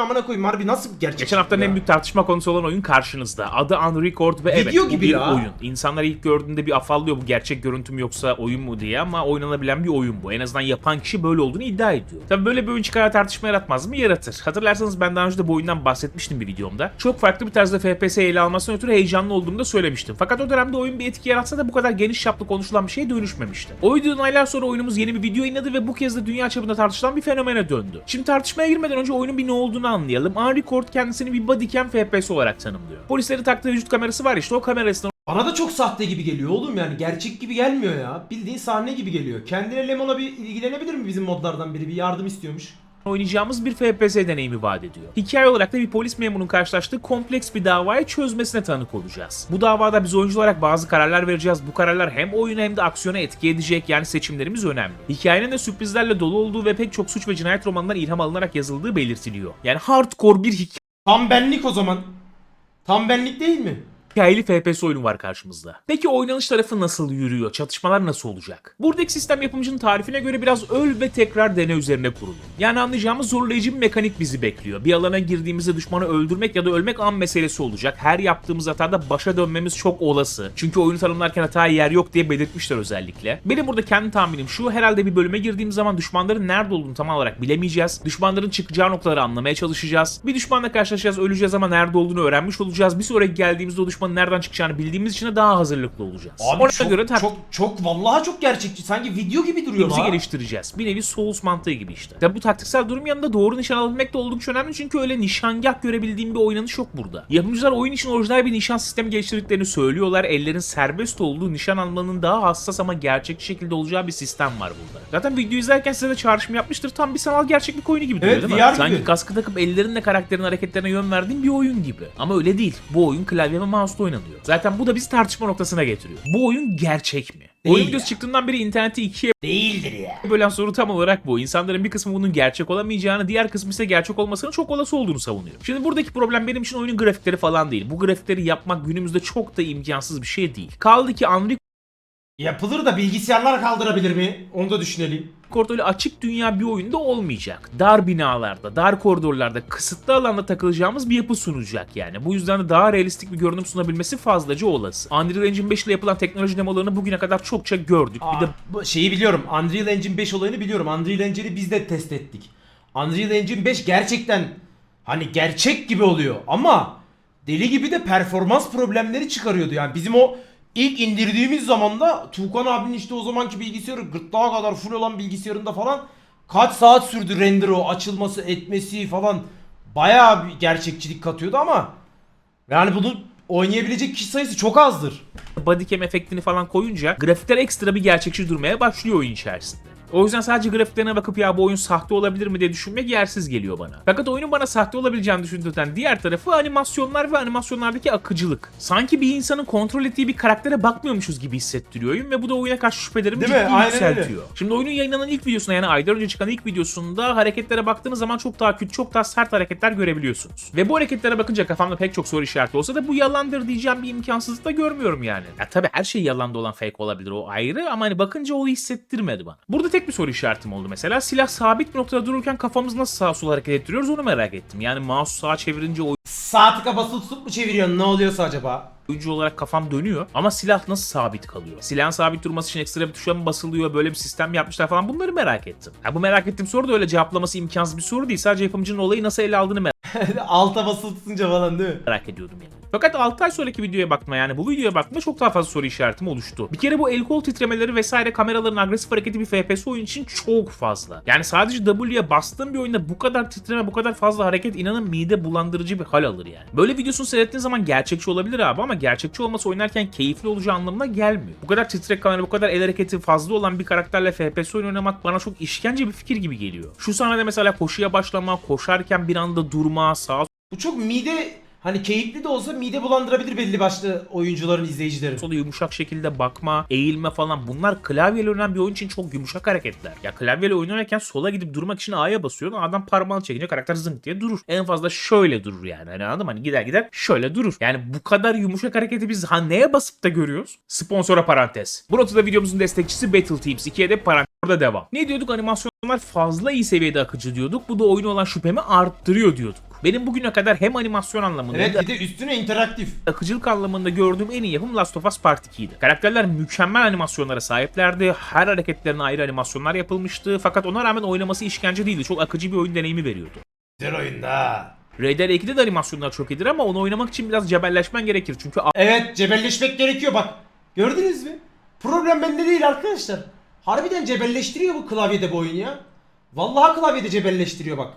amına koyayım harbi nasıl gerçek? Geçen haftanın ya? en büyük tartışma konusu olan oyun karşınızda. Adı Unrecord ve evet Video bu gibi bir ya. oyun. İnsanlar ilk gördüğünde bir afallıyor bu gerçek görüntü mü yoksa oyun mu diye ama oynanabilen bir oyun bu. En azından yapan kişi böyle olduğunu iddia ediyor. Tabi böyle bir oyun çıkar tartışma yaratmaz mı? Yaratır. Hatırlarsanız ben daha önce de bu oyundan bahsetmiştim bir videomda. Çok farklı bir tarzda FPS ele almasına ötürü heyecanlı olduğumu da söylemiştim. Fakat o dönemde oyun bir etki yaratsa da bu kadar geniş çaplı konuşulan bir şeye dönüşmemişti. O videodan aylar sonra oyunumuz yeni bir video yayınladı ve bu kez de dünya çapında tartışılan bir fenomene döndü. Şimdi tartışmaya girmeden önce oyunun bir ne olduğunu anlayalım. Unrecord kendisini bir bodycam FPS olarak tanımlıyor. Polislerin taktığı vücut kamerası var işte o kamerasından Bana da çok sahte gibi geliyor oğlum yani gerçek gibi gelmiyor ya. Bildiğin sahne gibi geliyor. Kendine Lemon'a bir ilgilenebilir mi bizim modlardan biri? Bir yardım istiyormuş. Oynayacağımız bir FPS deneyimi vaat ediyor. Hikaye olarak da bir polis memurunun karşılaştığı kompleks bir davayı çözmesine tanık olacağız. Bu davada biz oyuncu olarak bazı kararlar vereceğiz. Bu kararlar hem oyunu hem de aksiyona etki edecek yani seçimlerimiz önemli. Hikayenin de sürprizlerle dolu olduğu ve pek çok suç ve cinayet romanından ilham alınarak yazıldığı belirtiliyor. Yani hardcore bir hikaye Tam benlik o zaman. Tam benlik değil mi? Hikayeli FPS oyunu var karşımızda. Peki oynanış tarafı nasıl yürüyor? Çatışmalar nasıl olacak? Buradaki sistem yapımcının tarifine göre biraz öl ve tekrar dene üzerine kurulu. Yani anlayacağımız zorlayıcı bir mekanik bizi bekliyor. Bir alana girdiğimizde düşmanı öldürmek ya da ölmek an meselesi olacak. Her yaptığımız hatada başa dönmemiz çok olası. Çünkü oyunu tanımlarken hataya yer yok diye belirtmişler özellikle. Benim burada kendi tahminim şu. Herhalde bir bölüme girdiğimiz zaman düşmanların nerede olduğunu tam olarak bilemeyeceğiz. Düşmanların çıkacağı noktaları anlamaya çalışacağız. Bir düşmanla karşılaşacağız, öleceğiz ama nerede olduğunu öğrenmiş olacağız. Bir sonraki geldiğimizde o düşmanın nereden çıkacağını bildiğimiz için de daha hazırlıklı olacağız. Ona çok, göre çok çok vallahi çok gerçekçi. Sanki video gibi duruyor lan. geliştireceğiz. Bir nevi Souls mantığı gibi işte. Tabi bu taktiksel durum yanında doğru nişan alabilmek de oldukça önemli çünkü öyle nişangah görebildiğim bir oynanış yok burada. Yapımcılar oyun için orijinal bir nişan sistemi geliştirdiklerini söylüyorlar. Ellerin serbest olduğu nişan almanın daha hassas ama gerçekçi şekilde olacağı bir sistem var burada. Zaten video izlerken size de çağrışım yapmıştır. Tam bir sanal gerçeklik oyunu gibi duruyor Evet, değil mi? Sanki kaskı takıp ellerinle karakterin hareketlerine yön verdiğin bir oyun gibi. Ama öyle değil. Bu oyun klavye ve mouse'da oynanıyor. Zaten bu da bizi tartışma noktasına getiriyor. Bu oyun gerçek mi? Değil oyun ya. videosu çıktığından beri interneti ikiye Değildir ya. bölen soru tam olarak bu. İnsanların bir kısmı bunun gerçek olamayacağını, diğer kısmı ise gerçek olmasının çok olası olduğunu savunuyor. Şimdi buradaki problem benim için oyunun grafikleri falan değil. Bu grafikleri yapmak günümüzde çok da imkansız bir şey değil. Kaldı ki Unreal Yapılır da bilgisayarlar kaldırabilir mi? Onu da düşünelim. Record öyle açık dünya bir oyunda olmayacak. Dar binalarda, dar koridorlarda, kısıtlı alanda takılacağımız bir yapı sunacak yani. Bu yüzden de daha realistik bir görünüm sunabilmesi fazlaca olası. Unreal Engine 5 ile yapılan teknoloji demolarını bugüne kadar çokça gördük. Aa, Bir de bu şeyi biliyorum. Unreal Engine 5 olayını biliyorum. Unreal Engine'i biz de test ettik. Unreal Engine 5 gerçekten hani gerçek gibi oluyor ama deli gibi de performans problemleri çıkarıyordu. Yani bizim o ilk indirdiğimiz zaman da Tuğkan abinin işte o zamanki bilgisayarı gırtlağa kadar full olan bilgisayarında falan kaç saat sürdü render o açılması etmesi falan bayağı bir gerçekçilik katıyordu ama yani bunu oynayabilecek kişi sayısı çok azdır. bodycam efektini falan koyunca grafikler ekstra bir gerçekçi durmaya başlıyor oyun içerisinde. O yüzden sadece grafiklerine bakıp ya bu oyun sahte olabilir mi diye düşünmek yersiz geliyor bana. Fakat oyunun bana sahte olabileceğini düşündürten diğer tarafı animasyonlar ve animasyonlardaki akıcılık. Sanki bir insanın kontrol ettiği bir karaktere bakmıyormuşuz gibi hissettiriyor oyun ve bu da oyuna karşı şüphelerimi Değil ciddi mi? Aynen yükseltiyor. Şimdi oyunun yayınlanan ilk videosunda yani aylar önce çıkan ilk videosunda hareketlere baktığınız zaman çok daha kötü, çok daha sert hareketler görebiliyorsunuz. Ve bu hareketlere bakınca kafamda pek çok soru işareti olsa da bu yalandır diyeceğim bir imkansızlık da görmüyorum yani. Ya tabii her şey yalanda olan fake olabilir o ayrı ama hani bakınca o hissettirmedi bana. Burada tek bir soru işaretim oldu mesela. Silah sabit bir noktada dururken kafamızı nasıl sağa sola hareket ettiriyoruz onu merak ettim. Yani mouse sağa çevirince Sağ tıka basılı tutup mu çeviriyorsun? Ne oluyorsa acaba? oyuncu olarak kafam dönüyor ama silah nasıl sabit kalıyor? Silahın sabit durması için ekstra bir tuşa mı basılıyor? Böyle bir sistem yapmışlar falan bunları merak ettim. Ya bu merak ettiğim soru da öyle cevaplaması imkansız bir soru değil. Sadece yapımcının olayı nasıl ele aldığını merak Alta basılı tutunca falan değil mi? ediyordum yani. Fakat 6 ay sonraki videoya bakma yani bu videoya bakma çok daha fazla soru işaretim oluştu. Bir kere bu el kol titremeleri vesaire kameraların agresif hareketi bir FPS oyun için çok fazla. Yani sadece W'ye bastığım bir oyunda bu kadar titreme bu kadar fazla hareket inanın mide bulandırıcı bir hal alır yani. Böyle videosunu seyrettiğin zaman gerçekçi olabilir abi ama gerçekçi olması oynarken keyifli olacağı anlamına gelmiyor. Bu kadar titrek kamera bu kadar el hareketi fazla olan bir karakterle FPS oyun oynamak bana çok işkence bir fikir gibi geliyor. Şu sahnede mesela koşuya başlama, koşarken bir anda durma, sağa Bu çok mide hani keyifli de olsa mide bulandırabilir belli başlı oyuncuların, izleyicilerin. sola yumuşak şekilde bakma, eğilme falan bunlar klavyeyle oynanan bir oyun için çok yumuşak hareketler. Ya klavyeyle oynarken sola gidip durmak için A'ya basıyorsun adam parmağını çekince karakter zınk diye durur. En fazla şöyle durur yani hani anladın mı? Hani gider gider şöyle durur. Yani bu kadar yumuşak hareketi biz ha neye basıp da görüyoruz? Sponsora parantez. Bu notada videomuzun destekçisi Battle Teams 2'ye de parantez Burada devam. Ne diyorduk animasyonlar fazla iyi seviyede akıcı diyorduk. Bu da oyuna olan şüphemi arttırıyor diyorduk. Benim bugüne kadar hem animasyon anlamında Evet bir de üstüne interaktif. akıcılık anlamında gördüğüm en iyi yapım Last of Us Part 2'ydi. Karakterler mükemmel animasyonlara sahiplerdi. Her hareketlerine ayrı animasyonlar yapılmıştı. Fakat ona rağmen oynaması işkence değildi. Çok akıcı bir oyun deneyimi veriyordu. Güzel oyunda Dead 2'de de animasyonlar çok iyidir ama onu oynamak için biraz cebelleşmen gerekir. Çünkü Evet cebelleşmek gerekiyor bak. Gördünüz mü? Problem bende değil arkadaşlar. Harbiden cebelleştiriyor bu klavyede bu oyun ya. Vallahi klavyede cebelleştiriyor bak.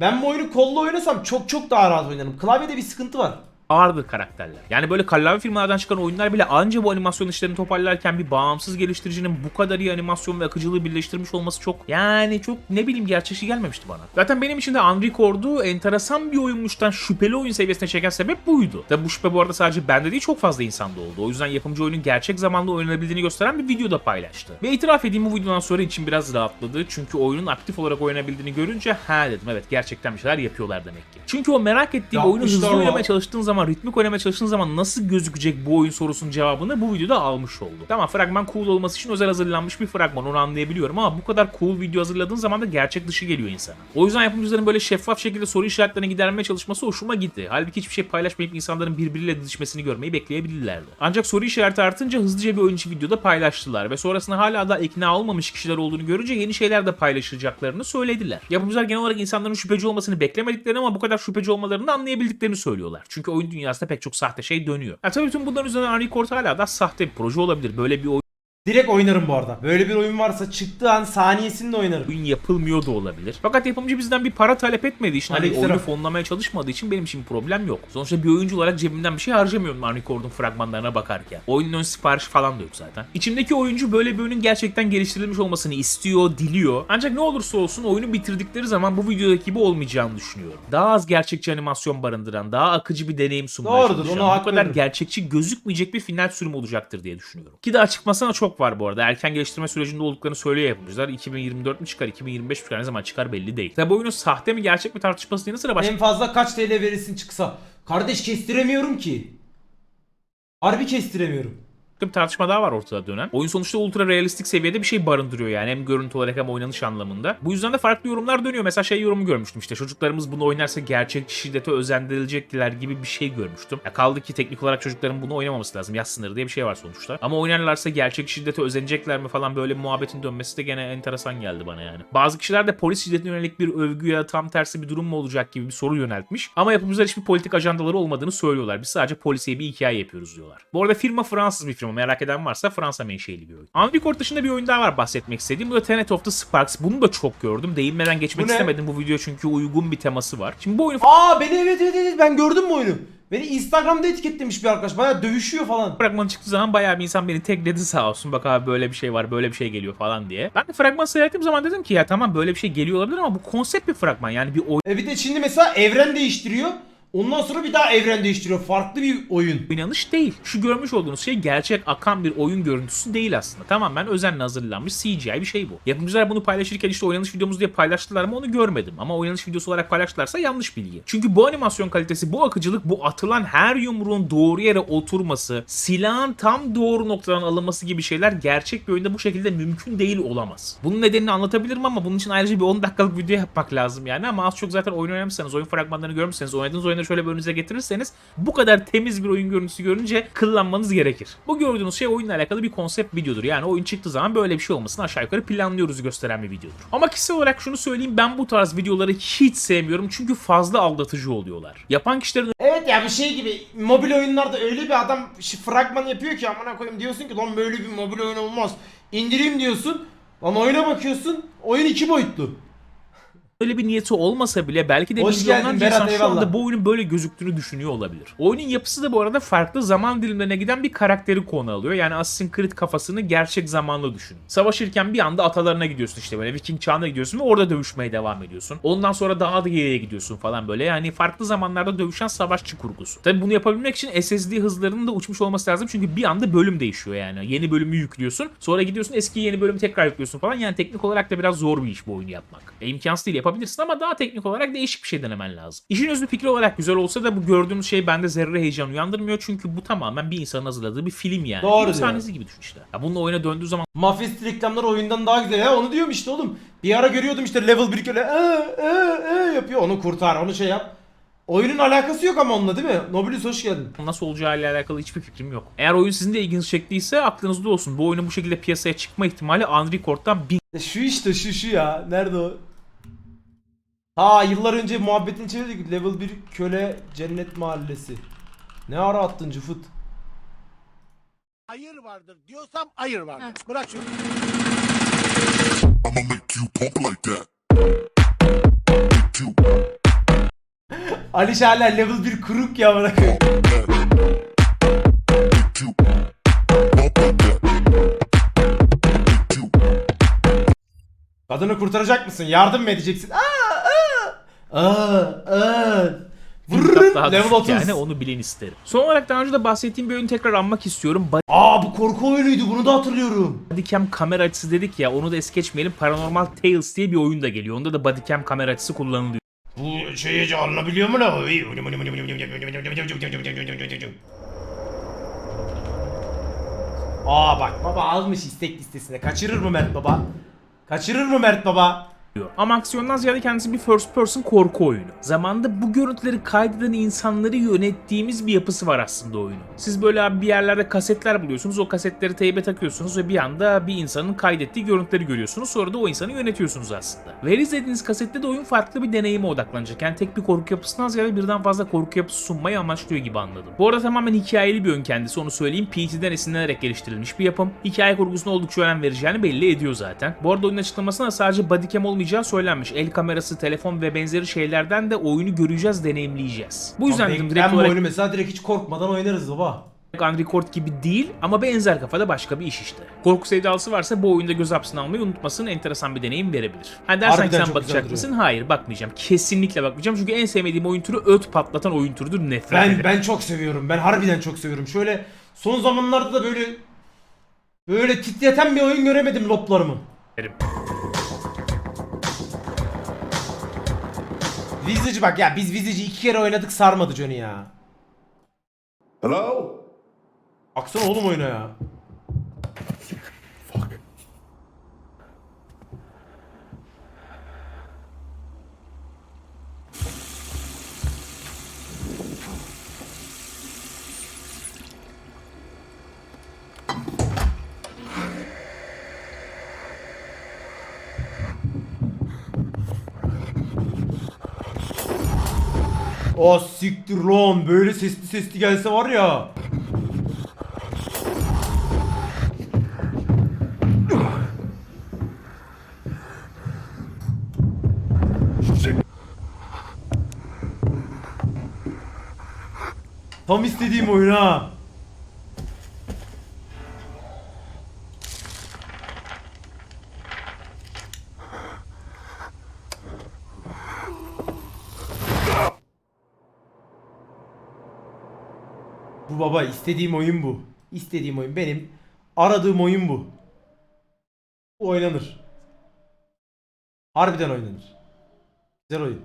Ben bu oyunu kollu oynasam çok çok daha rahat oynarım. Klavyede bir sıkıntı var. Ağırdır karakterler. Yani böyle kallavi firmalardan çıkan oyunlar bile anca bu animasyon işlerini toparlarken bir bağımsız geliştiricinin bu kadar iyi animasyon ve akıcılığı birleştirmiş olması çok yani çok ne bileyim gerçekçi gelmemişti bana. Zaten benim için de Unrecord'u enteresan bir oyunmuştan şüpheli oyun seviyesine çeken sebep buydu. Tabi bu şüphe bu arada sadece bende değil çok fazla insanda oldu. O yüzden yapımcı oyunun gerçek zamanlı oynanabildiğini gösteren bir video da paylaştı. Ve itiraf edeyim bu videodan sonra için biraz rahatladı. Çünkü oyunun aktif olarak oynanabildiğini görünce ha dedim evet gerçekten bir şeyler yapıyorlar demek ki. Çünkü o merak ettiğim oyunu Yapmışlar hızlı lan. oynamaya çalıştığın zaman, ritmik oynamaya çalıştığın zaman nasıl gözükecek bu oyun sorusunun cevabını bu videoda almış oldum. Tamam fragman cool olması için özel hazırlanmış bir fragman onu anlayabiliyorum ama bu kadar cool video hazırladığın zaman da gerçek dışı geliyor insana. O yüzden yapımcıların böyle şeffaf şekilde soru işaretlerini gidermeye çalışması hoşuma gitti. Halbuki hiçbir şey paylaşmayıp insanların birbiriyle didişmesini görmeyi bekleyebilirlerdi. Ancak soru işareti artınca hızlıca bir oyun videoda paylaştılar ve sonrasında hala da ikna olmamış kişiler olduğunu görünce yeni şeyler de paylaşacaklarını söylediler. Yapımcılar genel olarak insanların şüpheci olmasını beklemediklerini ama bu kadar şüpheci olmalarını anlayabildiklerini söylüyorlar. Çünkü oyun dünyasında pek çok sahte şey dönüyor. Ya tabii tüm bunların üzerine Unrecord hala da sahte bir proje olabilir. Böyle bir Direkt oynarım bu arada. Böyle bir oyun varsa çıktığı an saniyesinde oynarım. oyun yapılmıyor da olabilir. Fakat yapımcı bizden bir para talep etmediği için hani Aleykümselam. oyunu fonlamaya çalışmadığı için benim için problem yok. Sonuçta bir oyuncu olarak cebimden bir şey harcamıyorum Unrecord'un fragmanlarına bakarken. Oyunun ön siparişi falan da yok zaten. İçimdeki oyuncu böyle bir oyunun gerçekten geliştirilmiş olmasını istiyor, diliyor. Ancak ne olursa olsun oyunu bitirdikleri zaman bu videodaki gibi olmayacağını düşünüyorum. Daha az gerçekçi animasyon barındıran, daha akıcı bir deneyim sunmaya Doğrudur, çalışan, ona hak bu kadar veririm. gerçekçi gözükmeyecek bir final sürümü olacaktır diye düşünüyorum. Ki daha çıkmasına çok var bu arada. Erken geliştirme sürecinde olduklarını söylüyor yapımcılar. 2024 mü çıkar, 2025 mi çıkar, ne zaman çıkar belli değil. Tabi oyunun sahte mi gerçek mi tartışmasının yanı sıra başka En fazla kaç TL verirsin çıksa. Kardeş kestiremiyorum ki. Harbi kestiremiyorum. Bir tartışma daha var ortada dönen. Oyun sonuçta ultra realistik seviyede bir şey barındırıyor yani hem görüntü olarak hem oynanış anlamında. Bu yüzden de farklı yorumlar dönüyor. Mesela şey yorumu görmüştüm işte çocuklarımız bunu oynarsa gerçekçi şiddete özendirilecekler gibi bir şey görmüştüm. Ya kaldı ki teknik olarak çocukların bunu oynamaması lazım. Yaş sınırı diye bir şey var sonuçta. Ama oynarlarsa gerçek şiddete özenecekler mi falan böyle muhabbetin dönmesi de gene enteresan geldi bana yani. Bazı kişiler de polis şiddetine yönelik bir övgü ya tam tersi bir durum mu olacak gibi bir soru yöneltmiş. Ama yapımcılar hiçbir politik ajandaları olmadığını söylüyorlar. Biz sadece polisiye bir hikaye yapıyoruz diyorlar. Bu arada firma Fransız bir firma. Merak eden varsa Fransa menşeli bir oyun. Unrecord dışında bir oyun daha var bahsetmek istediğim. Bu da Tenet of the Sparks. Bunu da çok gördüm. Değinmeden geçmek Bu istemedim bu video çünkü uygun bir teması var. Şimdi bu oyunu Aa beni evet evet evet ben gördüm bu oyunu. Beni Instagram'da etiketlemiş bir arkadaş. Baya dövüşüyor falan. fragmanı çıktığı zaman bayağı bir insan beni tekledi sağ olsun. Bak abi böyle bir şey var, böyle bir şey geliyor falan diye. Ben de fragman seyrettiğim zaman dedim ki ya tamam böyle bir şey geliyor olabilir ama bu konsept bir fragman. Yani bir E bir de şimdi mesela evren değiştiriyor. Ondan sonra bir daha evren değiştiriyor. Farklı bir oyun. oynanış değil. Şu görmüş olduğunuz şey gerçek akan bir oyun görüntüsü değil aslında. Tamamen özenle hazırlanmış CGI bir şey bu. Yapımcılar bunu paylaşırken işte oynanış videomuz diye paylaştılar mı onu görmedim. Ama oynanış videosu olarak paylaştılarsa yanlış bilgi. Çünkü bu animasyon kalitesi, bu akıcılık, bu atılan her yumruğun doğru yere oturması, silahın tam doğru noktadan alınması gibi şeyler gerçek bir oyunda bu şekilde mümkün değil olamaz. Bunun nedenini anlatabilirim ama bunun için ayrıca bir 10 dakikalık video yapmak lazım yani. Ama az çok zaten oyun oynamışsanız, oyun fragmanlarını görmüşseniz, oynadığınız oyunları şöyle bir önünüze getirirseniz bu kadar temiz bir oyun görüntüsü görünce kıllanmanız gerekir. Bu gördüğünüz şey oyunla alakalı bir konsept videodur. Yani oyun çıktığı zaman böyle bir şey olmasını aşağı yukarı planlıyoruz gösteren bir videodur. Ama kişisel olarak şunu söyleyeyim ben bu tarz videoları hiç sevmiyorum çünkü fazla aldatıcı oluyorlar. Yapan kişilerin Evet ya bir şey gibi mobil oyunlarda öyle bir adam fragman yapıyor ki amına koyayım diyorsun ki lan böyle bir mobil oyun olmaz. İndireyim diyorsun. Lan oyuna bakıyorsun. Oyun iki boyutlu. Öyle bir niyeti olmasa bile belki de Hoş milyonlarca geldin Berat, insan şu anda bu oyunun böyle gözüktüğünü düşünüyor olabilir. Oyunun yapısı da bu arada farklı zaman dilimlerine giden bir karakteri konu alıyor. Yani Assassin's Creed kafasını gerçek zamanlı düşün. Savaşırken bir anda atalarına gidiyorsun işte böyle Viking çağına gidiyorsun ve orada dövüşmeye devam ediyorsun. Ondan sonra daha da geriye gidiyorsun falan böyle. Yani farklı zamanlarda dövüşen savaşçı kurgusu. Tabi bunu yapabilmek için SSD hızlarının da uçmuş olması lazım. Çünkü bir anda bölüm değişiyor yani. Yeni bölümü yüklüyorsun. Sonra gidiyorsun eski yeni bölümü tekrar yüklüyorsun falan. Yani teknik olarak da biraz zor bir iş bu oyunu yapmak. E, imkansız değil. Yapabilmek yapabilirsin ama daha teknik olarak değişik bir şey denemen lazım. İşin özü fikri olarak güzel olsa da bu gördüğümüz şey bende zerre heyecan uyandırmıyor çünkü bu tamamen bir insanın hazırladığı bir film yani. Doğru diyor. sahnesi gibi düşün işte. Ya bununla oyuna döndüğü zaman Mafist reklamlar oyundan daha güzel. Ya onu diyorum işte oğlum. Bir ara görüyordum işte level 1 köle ee, ee, ee yapıyor. Onu kurtar, onu şey yap. Oyunun alakası yok ama onunla değil mi? Nobilis hoş geldin. nasıl olacağıyla alakalı hiçbir fikrim yok. Eğer oyun sizin de ilginizi çektiyse aklınızda olsun. Bu oyunun bu şekilde piyasaya çıkma ihtimali Unrecord'dan bin E Şu işte şu şu ya. Nerede o? Ha yıllar önce muhabbetini çevirdik. Level 1 köle cennet mahallesi. Ne ara attın Cıfıt? Hayır vardır diyorsam hayır vardır. Bırak şunu. I'ma make you pump like that. Make you Ali hala level 1 kuruk ya bırak. pump like that. Make you pump like that. Make you Kadını kurtaracak mısın? Yardım mı edeceksin? Aa, aa, aa, daha level düşük 30. yani onu bilin isterim. Son olarak daha önce de bahsettiğim bir oyunu tekrar anmak istiyorum. Aa bu korku oyunuydu bunu da hatırlıyorum. Bodycam kamera açısı dedik ya onu da es geçmeyelim. Paranormal Tales diye bir oyun da geliyor. Onda da Bodycam kamera açısı kullanılıyor. Bu şeyi anlayabiliyor mu lan? Aa bak baba almış istek listesine. Kaçırır mı Mert baba? Kaçırır mı Mert baba? Ama aksiyondan ziyade kendisi bir first person korku oyunu. Zamanında bu görüntüleri kaydeden insanları yönettiğimiz bir yapısı var aslında oyunun. Siz böyle bir yerlerde kasetler buluyorsunuz. O kasetleri teybe takıyorsunuz ve bir anda bir insanın kaydettiği görüntüleri görüyorsunuz. Sonra da o insanı yönetiyorsunuz aslında. Ve izlediğiniz kasette de oyun farklı bir deneyime odaklanacak. Yani tek bir korku yapısından ziyade birden fazla korku yapısı sunmayı amaçlıyor gibi anladım. Bu arada tamamen hikayeli bir oyun kendisi onu söyleyeyim. PT'den esinlenerek geliştirilmiş bir yapım. Hikaye kurgusuna oldukça önem vereceğini belli ediyor zaten. Bu arada oyunun açıklamasında sadece bodycam olmayacağı söylenmiş. El kamerası, telefon ve benzeri şeylerden de oyunu göreceğiz, deneyimleyeceğiz. Bu yüzden dedim ben direkt olarak oyunu mesela direkt hiç korkmadan oynarız baba. Unrecord gibi değil ama benzer kafada başka bir iş işte. Korku sevdalısı varsa bu oyunda göz hapsine almayı unutmasın enteresan bir deneyim verebilir. Ha dersen Harbiden ki sen bakacak mısın? Hayır bakmayacağım. Kesinlikle bakmayacağım çünkü en sevmediğim oyun türü öt patlatan oyun türüdür nefret Ben ederim. ben çok seviyorum. Ben harbiden çok seviyorum. Şöyle son zamanlarda da böyle böyle titreten bir oyun göremedim loplarımı. Visage bak ya biz Visage'i iki kere oynadık sarmadı Johnny ya. Hello? Baksana oğlum oyuna ya. O siktir lan böyle sesli sesli gelse var ya. Tam istediğim oyun ha. Bu baba istediğim oyun bu. İstediğim oyun benim. Aradığım oyun bu. Bu oynanır. Harbiden oynanır. Güzel oyun.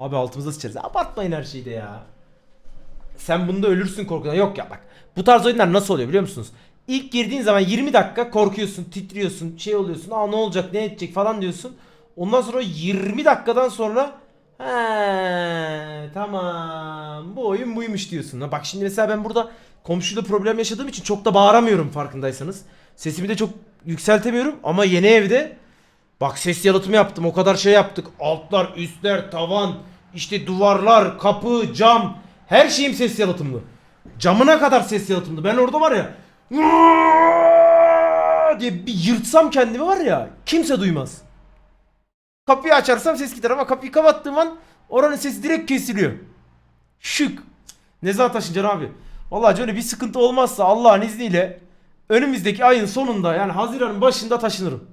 Abi altımıza sıçarız. Abartmayın her şeyde ya. Sen bunda ölürsün korkudan. Yok ya bak. Bu tarz oyunlar nasıl oluyor biliyor musunuz? İlk girdiğin zaman 20 dakika korkuyorsun, titriyorsun, şey oluyorsun. Aa ne olacak, ne edecek falan diyorsun. Ondan sonra 20 dakikadan sonra He tamam bu oyun buymuş diyorsun. Ha, Bak şimdi mesela ben burada komşuyla problem yaşadığım için çok da bağıramıyorum farkındaysanız. Sesimi de çok yükseltemiyorum ama yeni evde Bak ses yalıtımı yaptım. O kadar şey yaptık. Altlar, üstler, tavan, işte duvarlar, kapı, cam. Her şeyim ses yalıtımlı. Camına kadar ses yalıtımlı. Ben orada var ya diye bir yırtsam kendimi var ya kimse duymaz. Kapıyı açarsam ses gider ama kapıyı kapattığım an oranın sesi direkt kesiliyor. Şık. Ne zaman taşınacaksın abi? Vallahi öyle bir sıkıntı olmazsa Allah'ın izniyle önümüzdeki ayın sonunda yani Haziran'ın başında taşınırım.